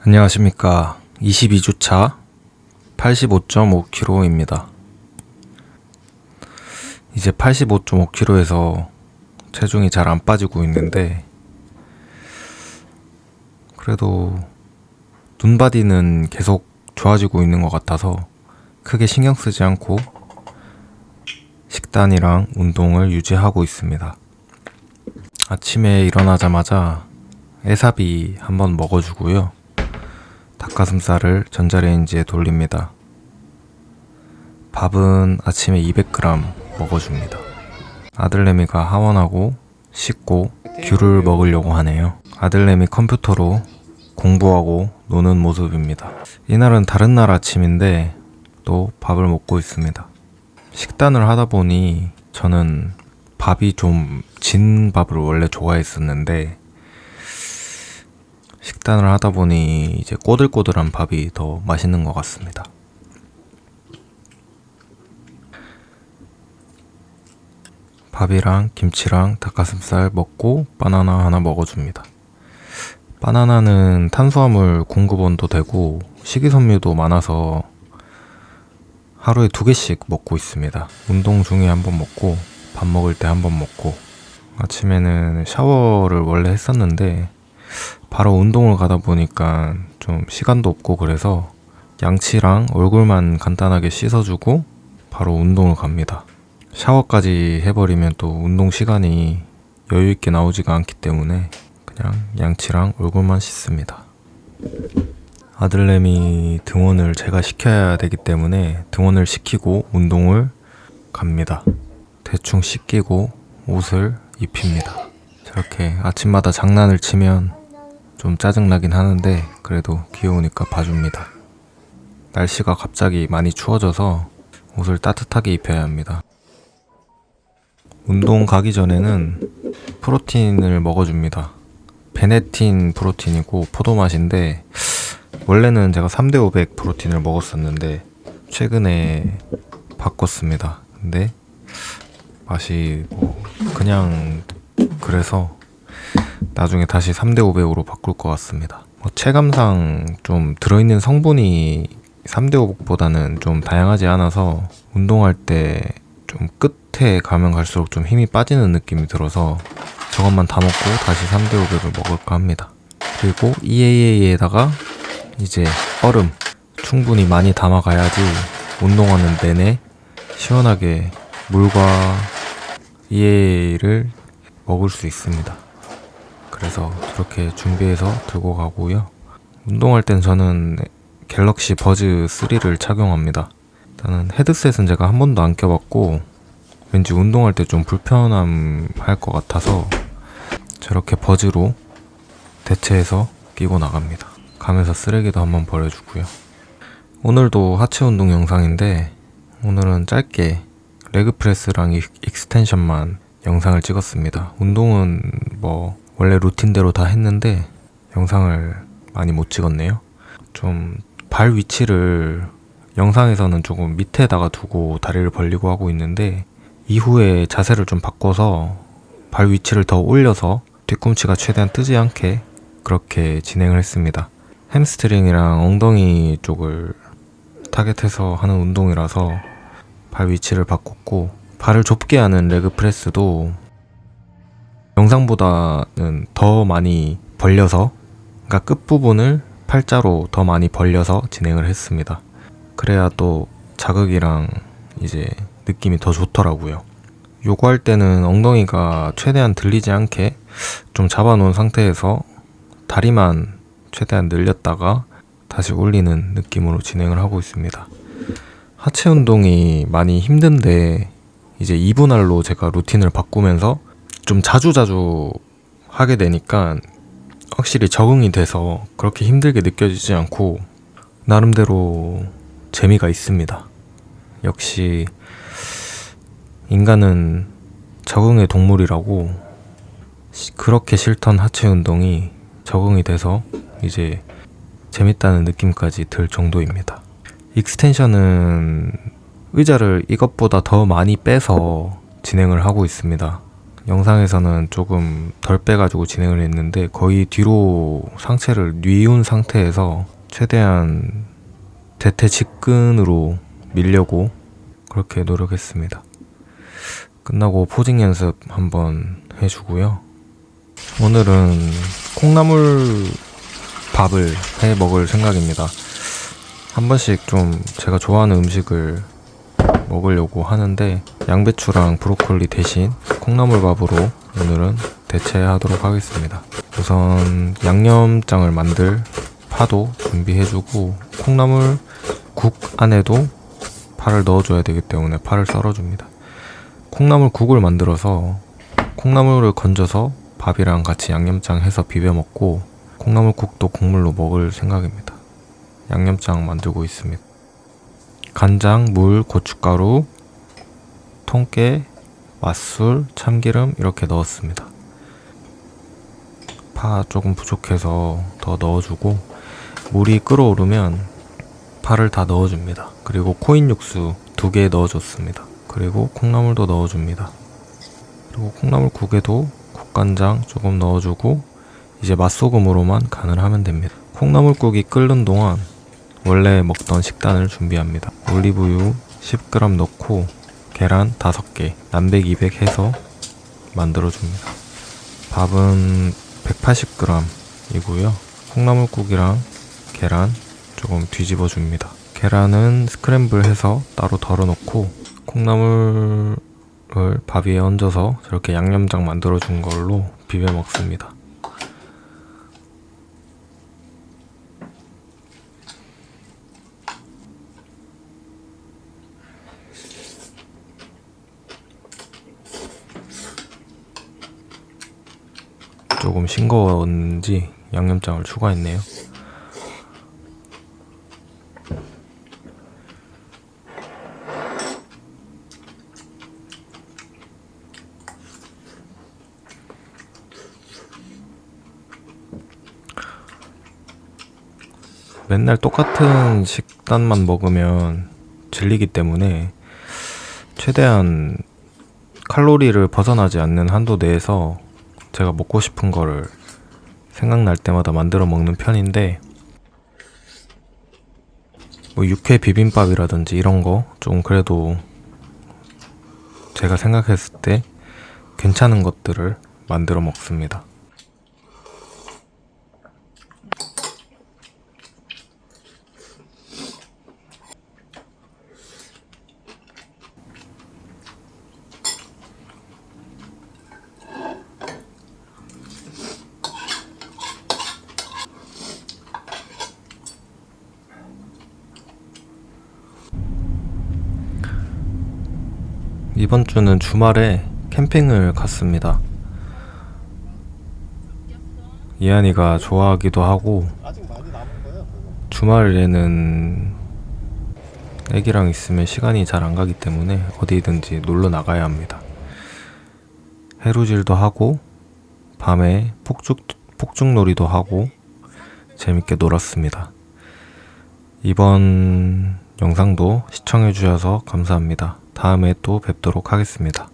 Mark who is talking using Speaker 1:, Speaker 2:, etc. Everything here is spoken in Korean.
Speaker 1: 안녕하십니까. 22주차 85.5kg입니다. 이제 85.5kg에서 체중이 잘 안 빠지고 있는데, 그래도 눈바디는 계속 좋아지고 있는 것 같아서 크게 신경 쓰지 않고 식단이랑 운동을 유지하고 있습니다. 아침에 일어나자마자 에사비 한번 먹어주고요. 닭가슴살을 전자레인지에 돌립니다. 밥은 아침에 200g 먹어줍니다. 아들내미가 하원하고 씻고 귤을 먹으려고 하네요. 아들내미 컴퓨터로 공부하고 노는 모습입니다. 이날은 다른 날 아침인데 또 밥을 먹고 있습니다. 식단을 하다 보니 저는 밥이 좀 진 밥을 원래 좋아했었는데 식단을 하다 보니 이제 꼬들꼬들한 밥이 더 맛있는 것 같습니다. 밥이랑 김치랑 닭가슴살 먹고 바나나 하나 먹어줍니다. 바나나는 탄수화물 공급원도 되고 식이섬유도 많아서 하루에 두 개씩 먹고 있습니다. 운동 중에 한 번 먹고 밥 먹을 때 한 번 먹고 아침에는 샤워를 원래 했었는데 바로 운동을 가다 보니까 좀 시간도 없고 그래서 양치랑 얼굴만 간단하게 씻어주고 바로 운동을 갑니다. 샤워까지 해버리면 또 운동 시간이 여유 있게 나오지가 않기 때문에 그냥 양치랑 얼굴만 씻습니다. 아들내미 등원을 제가 시켜야 되기 때문에 등원을 시키고 운동을 갑니다. 대충 씻기고 옷을 입힙니다. 저렇게 아침마다 장난을 치면 좀 짜증나긴 하는데 그래도 귀여우니까 봐줍니다. 날씨가 갑자기 많이 추워져서 옷을 따뜻하게 입혀야 합니다. 운동 가기 전에는 프로틴을 먹어줍니다. 베네틴 프로틴이고 포도 맛인데 원래는 제가 3대 500 프로틴을 먹었었는데 최근에 바꿨습니다. 근데 맛이 뭐 그냥 그래서 나중에 다시 3대 500으로 바꿀 것 같습니다. 뭐 체감상 좀 들어있는 성분이 3대 500보다는 좀 다양하지 않아서 운동할 때 좀 끝에 가면 갈수록 좀 힘이 빠지는 느낌이 들어서 저것만 다 먹고 다시 3대 500을 먹을까 합니다. 그리고 EAA에다가 이제 얼음 충분히 많이 담아가야지 운동하는 내내 시원하게 물과 EAA를 먹을 수 있습니다. 그래서 그렇게 준비해서 들고 가고요. 운동할 땐 저는 갤럭시 버즈 3를 착용합니다. 일단은 헤드셋은 제가 한 번도 안 껴봤고 왠지 운동할 때 좀 불편함 할 것 같아서 저렇게 버즈로 대체해서 끼고 나갑니다. 가면서 쓰레기도 한번 버려주고요. 오늘도 하체 운동 영상인데 오늘은 짧게 레그 프레스랑 익- 익스텐션만 영상을 찍었습니다. 운동은 뭐 원래 루틴대로 다 했는데 영상을 많이 못 찍었네요. 좀 발 위치를 영상에서는 조금 밑에다가 두고 다리를 벌리고 하고 있는데 이후에 자세를 좀 바꿔서 발 위치를 더 올려서 뒤꿈치가 최대한 뜨지 않게 그렇게 진행을 했습니다. 햄스트링이랑 엉덩이 쪽을 타겟해서 하는 운동이라서 발 위치를 바꿨고 발을 좁게 하는 레그 프레스도 영상보다는 더 많이 벌려서 그러니까 끝부분을 팔자로 더 많이 벌려서 진행을 했습니다. 그래야 또 자극이랑 이제 느낌이 더 좋더라고요. 요거 할 때는 엉덩이가 최대한 들리지 않게 좀 잡아놓은 상태에서 다리만 최대한 늘렸다가 다시 올리는 느낌으로 진행을 하고 있습니다. 하체 운동이 많이 힘든데 이제 2분할로 제가 루틴을 바꾸면서 좀 자주자주 하게 되니까 확실히 적응이 돼서 그렇게 힘들게 느껴지지 않고 나름대로 재미가 있습니다. 역시 인간은 적응의 동물이라고 시- 그렇게 싫던 하체 운동이 적응이 돼서 이제 재밌다는 느낌까지 들 정도입니다. 익스텐션은 의자를 이것보다 더 많이 빼서 진행을 하고 있습니다. 영상에서는 조금 덜 빼가지고 진행을 했는데 거의 뒤로 상체를 뉘운 상태에서 최대한 대퇴 직근으로 밀려고 그렇게 노력했습니다. 끝나고 포징 연습 한번 해주고요. 오늘은 콩나물 밥을 해 먹을 생각입니다. 한 번씩 좀 제가 좋아하는 음식을 먹으려고 하는데 양배추랑 브로콜리 대신 콩나물밥으로 오늘은 대체하도록 하겠습니다. 우선 양념장을 만들 파도 준비해주고 콩나물 국 안에도 파를 넣어줘야 되기 때문에 파를 썰어줍니다. 콩나물 국을 만들어서 콩나물을 건져서 밥이랑 같이 양념장 해서 비벼 먹고 콩나물 국도 국물로 먹을 생각입니다. 양념장 만들고 있습니다. 간장, 물, 고춧가루, 통깨, 맛술, 참기름 이렇게 넣었습니다. 파 조금 부족해서 더 넣어주고 물이 끓어오르면 파를 다 넣어줍니다. 그리고 코인 육수 두 개 넣어줬습니다. 그리고 콩나물도 넣어줍니다. 그리고 콩나물 국에도 국간장 조금 넣어주고 이제 맛소금으로만 간을 하면 됩니다. 콩나물국이 끓는 동안 원래 먹던 식단을 준비합니다. 올리브유 10g 넣고 계란 5개, 남백 200 해서 만들어줍니다. 밥은 180g이고요. 콩나물국이랑 계란 조금 뒤집어 줍니다. 계란은 스크램블 해서 따로 덜어 놓고 콩나물을 밥 위에 얹어서 저렇게 양념장 만들어 준 걸로 비벼 먹습니다. 조금 싱거웠는지 양념장을 추가했네요. 맨날 똑같은 식단만 먹으면 질리기 때문에 최대한 칼로리를 벗어나지 않는 한도 내에서 제가 먹고 싶은 거를 생각날 때마다 만들어 먹는 편인데 뭐 육회 비빔밥이라든지 이런 거 좀 그래도 제가 생각했을 때 괜찮은 것들을 만들어 먹습니다. 이번 주는 주말에 캠핑을 갔습니다. 이한이가 좋아하기도 하고. 주말에는 애기랑 있으면 시간이 잘 안 가기 때문에 어디든지 놀러 나가야 합니다. 해루질도 하고 밤에 폭죽 폭죽놀이도 하고 재밌게 놀았습니다. 이번 영상도 시청해 주셔서 감사합니다. 다음에 또 뵙도록 하겠습니다.